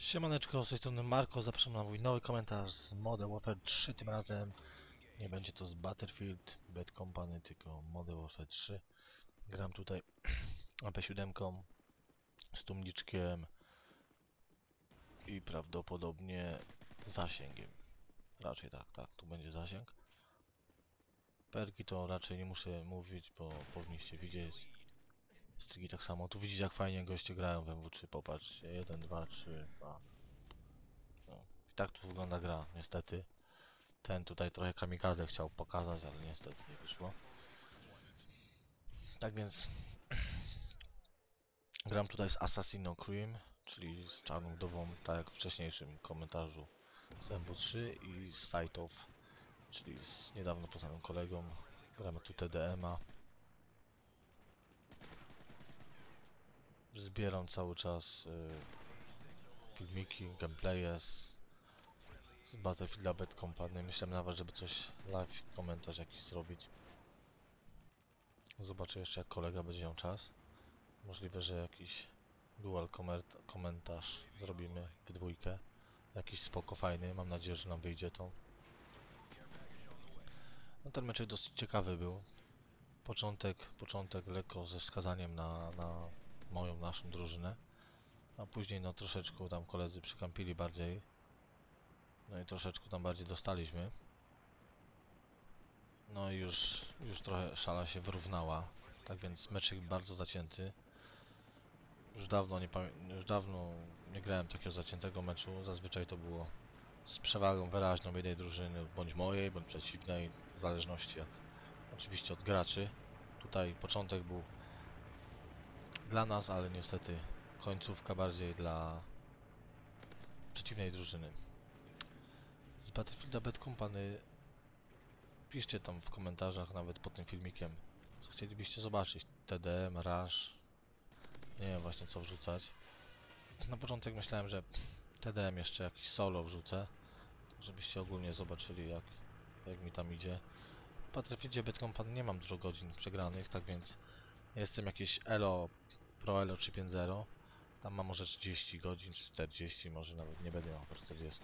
Siemaneczko, z tej strony Marko, zapraszam na mój nowy komentarz z Modern Warfare 3, tym razem nie będzie to z Battlefield Bad Company, tylko Modern Warfare 3. Gram tutaj AP7 z tumniczkiem i prawdopodobnie zasięgiem. Raczej tak, tak, tu będzie zasięg. Perki to raczej nie muszę mówić, bo powinniście widzieć. Strygi tak samo. Tu widzicie jak fajnie goście grają w MW3. Popatrzcie. 1, 2, 3, 2. No. I tak tu wygląda gra, niestety. Ten tutaj trochę kamikaze chciał pokazać, ale niestety nie wyszło. Tak więc gram tutaj z Assassino Cream, czyli z czarną wdową, tak jak w wcześniejszym komentarzu z MW3 i z Siteof, czyli z niedawno poznanym kolegą. Gramy tu TDM-a. Zbieram cały czas y, filmiki, gameplaye z, z Battlefielda Bad Company. Myślałem nawet, żeby coś live, komentarz jakiś zrobić. Zobaczę jeszcze jak kolega będzie miał czas. Możliwe, że jakiś dual koment komentarz zrobimy w dwójkę. Jakiś spoko fajny, mam nadzieję, że nam wyjdzie to. No ten meczek dosyć ciekawy był. Początek, początek lekko ze wskazaniem na, na moją, naszą drużynę. A później no troszeczkę tam koledzy przykampili bardziej. No i troszeczkę tam bardziej dostaliśmy. No i już, już trochę szala się wyrównała. Tak więc meczek bardzo zacięty. Już dawno nie już dawno nie grałem takiego zaciętego meczu. Zazwyczaj to było z przewagą wyraźną jednej drużyny, bądź mojej, bądź przeciwnej, w zależności jak oczywiście od graczy. Tutaj początek był dla nas, ale niestety końcówka bardziej dla przeciwnej drużyny. Z Battlefielda Bad Company piszcie tam w komentarzach, nawet pod tym filmikiem, co chcielibyście zobaczyć. TDM, Rush, nie wiem właśnie co wrzucać. Na początek myślałem, że TDM jeszcze jakiś solo wrzucę, żebyście ogólnie zobaczyli jak, jak mi tam idzie. W Battlefieldzie Bad Company nie mam dużo godzin przegranych, tak więc Jestem jakieś Elo Pro Elo 350. Tam mam może 30 godzin, 40, może nawet nie będę miał po 40.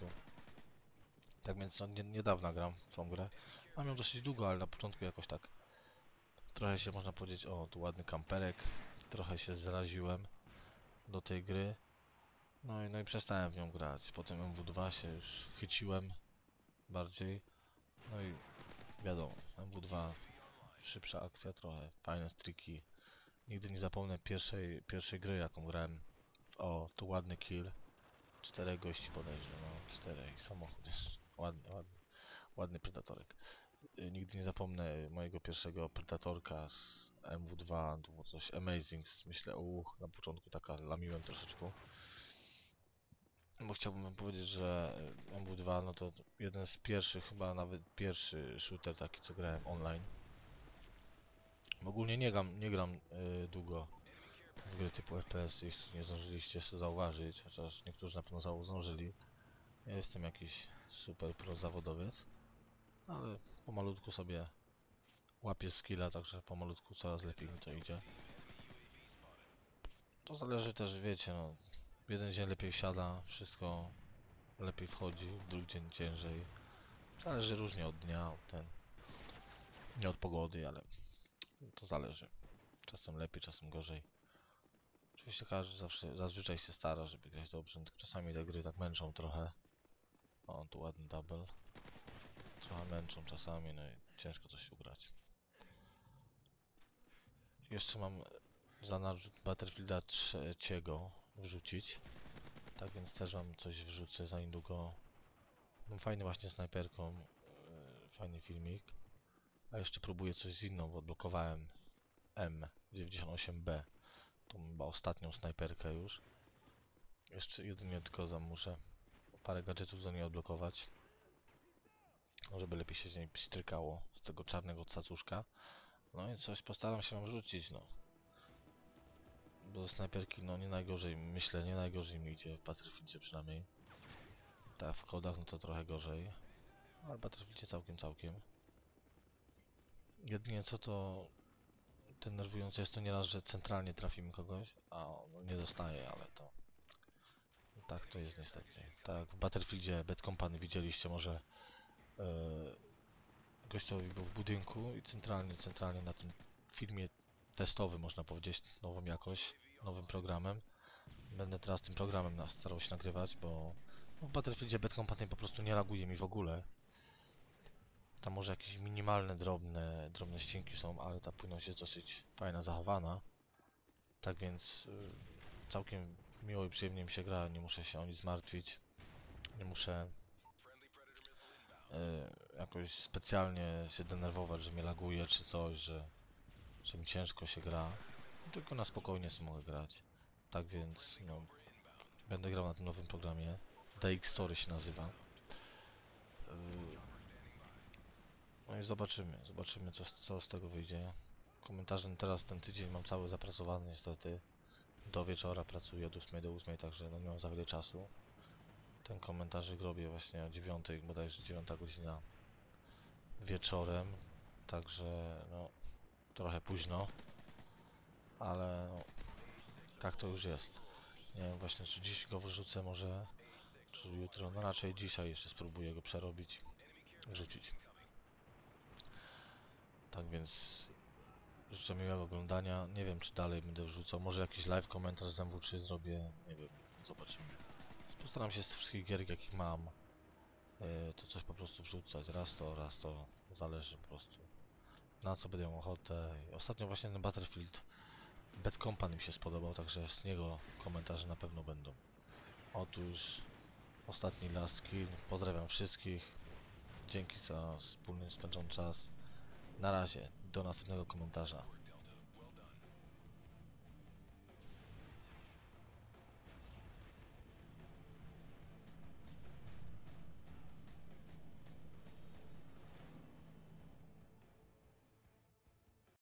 Tak więc no, nie, gram w tą grę. Mam ją dosyć długo, ale na początku jakoś tak trochę się można powiedzieć, o tu ładny kamperek, trochę się zraziłem do tej gry. No i, no i przestałem w nią grać. Potem MW2 się już chyciłem bardziej. No i wiadomo, MW2 szybsza akcja trochę, fajne striki. Nigdy nie zapomnę pierwszej, pierwszej gry jaką grałem. O, tu ładny kill. Czterech gości bodajże, no czterech samochód jest. Ładny, ładny, ładny predatorek. Y, Nigdy nie zapomnę mojego pierwszego predatorka z MW2, to było coś amazing, myślę, uch, na początku taka lamiłem troszeczkę. Bo chciałbym wam powiedzieć, że y, MW2 no to jeden z pierwszych, chyba nawet pierwszy shooter taki co grałem online. Ogólnie nie gram, nie gram y, długo w gry typu FPS, jeśli nie zdążyliście się zauważyć, chociaż niektórzy na pewno zdążyli. Ja jestem jakiś super pro zawodowiec, ale pomalutku sobie łapię skilla, także pomalutku coraz lepiej mi to idzie. To zależy też, wiecie, no, jeden dzień lepiej siada, wszystko lepiej wchodzi, w drugi dzień ciężej. Zależy różnie od dnia, od ten, nie od pogody, ale to zależy. Czasem lepiej, czasem gorzej. Oczywiście każdy zawsze, zazwyczaj się stara, żeby grać dobrze, tylko czasami te gry tak męczą trochę. O, tu ładny double. Trochę męczą czasami, no i ciężko coś ugrać. Jeszcze mam za narzut Battlefielda trzeciego wrzucić. Tak więc też wam coś wrzucę za niedługo. Mam fajny właśnie snajperką, yy, fajny filmik. A jeszcze próbuję coś z inną, bo odblokowałem M98B. Tą chyba ostatnią snajperkę już. Jeszcze jedynie tylko za muszę parę gadżetów do niej odblokować. Żeby lepiej się z niej pstrykało z tego czarnego cacuszka. No i coś postaram się wam rzucić, no. Bo ze snajperki, no nie najgorzej, myślę, nie najgorzej mi idzie w przynajmniej. Tak, w kodach, no to trochę gorzej. Ale Battlefieldzie całkiem, całkiem. Jedynie co to denerwujące jest to nieraz, że centralnie trafimy kogoś, a on nie dostaje, ale to Tak to jest niestety. Tak w Battlefieldzie Bad Company widzieliście może e, gościowi był w budynku i centralnie, centralnie na tym filmie testowym można powiedzieć, nową jakość, nowym programem. Będę teraz tym programem starał się nagrywać, bo w Battlefieldzie Bad Company po prostu nie laguje mi w ogóle. Tam może jakieś minimalne, drobne, drobne ścinki są, ale ta płynność jest dosyć fajna, zachowana. Tak więc y, całkiem miło i przyjemnie mi się gra, nie muszę się o nic martwić. Nie muszę y, jakoś specjalnie się denerwować, że mnie laguje czy coś, że, że mi ciężko się gra. Tylko na spokojnie sobie mogę grać. Tak więc, no, będę grał na tym nowym programie. DX Story się nazywa. Yy, No i zobaczymy, zobaczymy co, co z tego wyjdzie. Komentarze teraz ten tydzień mam cały zapracowany niestety. Do wieczora pracuję od 8 do 8, także no nie mam za wiele czasu. Ten komentarzyk robię właśnie o 9, bodajże 9 godzina wieczorem. Także no trochę późno. Ale no, tak to już jest. Nie wiem właśnie czy dziś go wrzucę może, czy jutro. No raczej dzisiaj jeszcze spróbuję go przerobić, wrzucić. Tak więc życzę miłego oglądania. Nie wiem czy dalej będę wrzucał. Może jakiś live komentarz z MW3 zrobię. Nie wiem, zobaczymy. Postaram się z wszystkich gier jakich mam yy, to coś po prostu wrzucać. Raz to, raz to. Zależy po prostu na co będę miał ochotę. Ostatnio właśnie ten Battlefield Bad Company mi się spodobał, także z niego komentarze na pewno będą. Otóż ostatni last kill. Pozdrawiam wszystkich. Dzięki za wspólny spędzony czas. Na razie, do następnego komentarza.